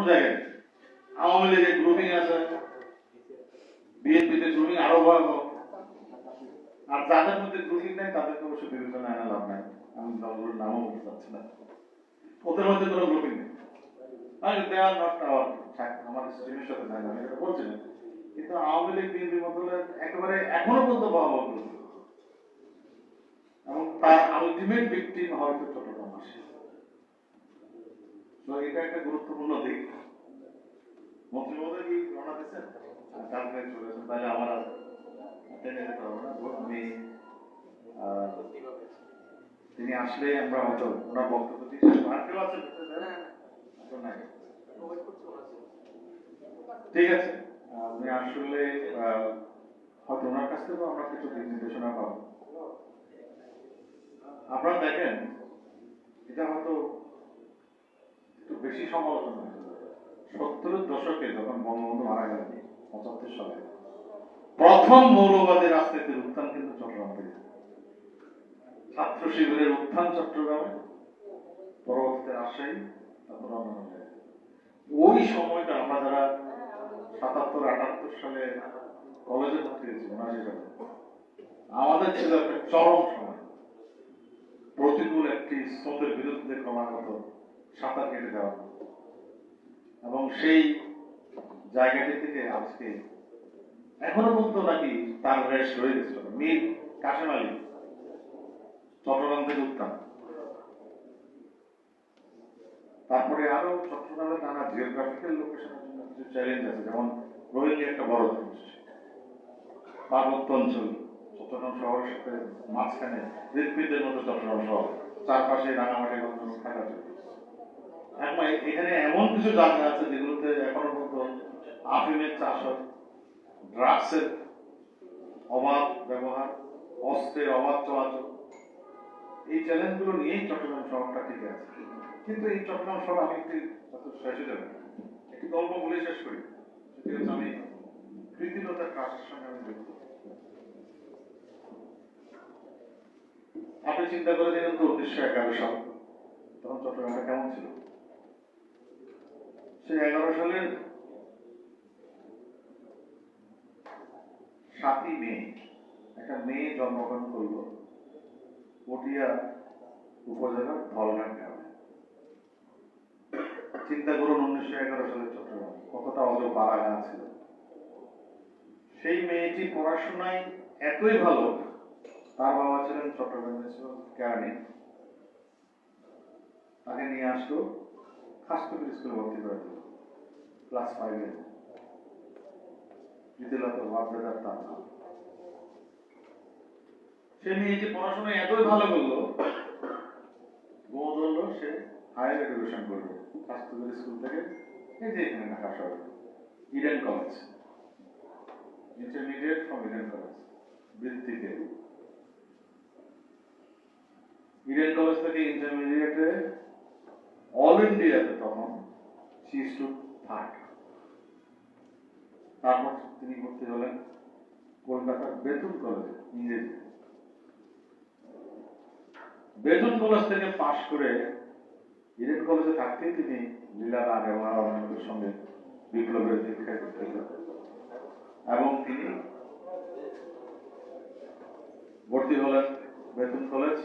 কোনো জায়গায় আওয়ামী লীগের গ্রুপিং আছে। বিএনপিতে গ্রুপিং আরও ভয়াবহ। আর যাদের মধ্যে গ্রুপিং নাই, তাদেরকে অবশ্য বিবেচনা আনা লাভ নাই। আমি দলগুলোর নামও বলতে চাচ্ছি না। ওদের মধ্যে কোনো গ্রুপিং নেই। আমি দে নট আওয়ার আমার স্ট্রিমের সাথে যায় আমি এটা বলছি না। কিন্তু আওয়ামী লীগ বিএনপির মতো একেবারে এখনও পর্যন্ত ভয়াবহ এবং তার আলটিমেট ভিকটিম হয়তো চট্টগ্রাম আসে তো এটা একটা গুরুত্বপূর্ণ দিক। মন্ত্রী মহোদয় কি দিচ্ছেন তাহলে আমার টেনে যেতে না। আমি তিনি আসলে আমরা হয়তো ওনার বক্তব্য আর কেউ ঠিক আছে। আমি আসলে হয়তো ওনার কাছ থেকেও আমরা কিছু দিক নির্দেশনা পাবো। আপনারা দেখেন, এটা হয়তো বেশি সমালোচনা হয়েছে। সত্তরের দশকে যখন বঙ্গবন্ধু মারা গেলেন, পঁচাত্তর সালে, প্রথম মৌলবাদী রাজনীতির উত্থান কিন্তু চট্টগ্রাম। থেকে ছাত্র শিবিরের উত্থান চট্টগ্রামে, পরবর্তীতে রাজশাহী, তারপর অন্যান্য ওই সময়টা আমরা যারা সাতাত্তর, আটাত্তর সালে কলেজে ভর্তি হয়েছি সালে আমাদের ছিল একটা চরম সময়। প্রতিকূল একটি স্রোতের বিরুদ্ধে ক্রমাগত সাঁতার কেটে যাওয়া এবং সেই জায়গাটি থেকে আজকে এখনও পর্যন্ত নাকি তার রেশ রয়ে গেছিল মীর কাশেম আলী, চট্টগ্রাম থেকে উত্থান তারপরে আরও চট্টগ্রামের নানা জিওগ্রাফিক্যাল লোকেশনের জন্য কিছু চ্যালেঞ্জ আছে, যেমন রোহিঙ্গা একটা বড় জিনিস পার্বত্য অঞ্চল, চট্টগ্রাম শহরের সাথে মাঝখানে হৃদপিদের মতো চট্টগ্রাম শহর। চারপাশে রাঙামাটি গঞ্জ থাকা এখন এমন কিছু জায়গা আছে যেগুলোতে এখনও পর্যন্ত আফিমের চাষ হয় ড্রাগসের অবাধ ব্যবহার, অস্ত্রের অবাধ চলাচল, এই চ্যালেঞ্জগুলো নিয়েই চট্টগ্রাম শহরটা ঠিক আছে। কিন্তু এই চট্টগ্রাম শহর আমি একটি শেষ যাবে, একটি গল্প বলে শেষ করি। সেটি হচ্ছে আমি কৃতিলতার কাজের সঙ্গে আমি যুক্ত। আপনি চিন্তা করে দেখেন তো উনিশশো এগারো সাল, তখন চট্টগ্রামটা কেমন ছিল? সেই এগারো সালের সাতই মে, একটা মেয়ে জন্মগ্রহণ করল পটিয়া উপজেলার ধলঘাট গ্রামে। চিন্তা করুন উনিশশো এগারো সালের চট্টগ্রাম, কতটা অজ পাড়াগান ছিল। সেই মেয়েটি পড়াশোনায় এতই ভালো, তার বাবা ছিলেন চট্টগ্রাম কেরানি তাকে নিয়ে আসলো খাসপুকুর স্কুলে ভর্তি করে দিল ক্লাস ফাইভে পড়াশোনায় এতই ভালো করল সে হায়ার এডুকেশন করবে। স্কুল থেকে এই যে এখানে ঢাকা শহরে। Eden college intermediate from Eden college বৃত্তিতে। Eden college থেকে ইন্টারমিডিয়েটে অল ইন্ডিয়াতে তখন থার্ড তারপর তিনি ভর্তি হলেন কলকাতার বেতন কলেজে ইংরেজি বেতন কলেজ থেকে পাশ করে ইডেন কলেজে থাকতেই তিনি লীলা রাগ এবং আরও অন্যদের সঙ্গে বিপ্লবের দীক্ষায় দীক্ষিত এবং তিনি ভর্তি হলেন বেতন কলেজ।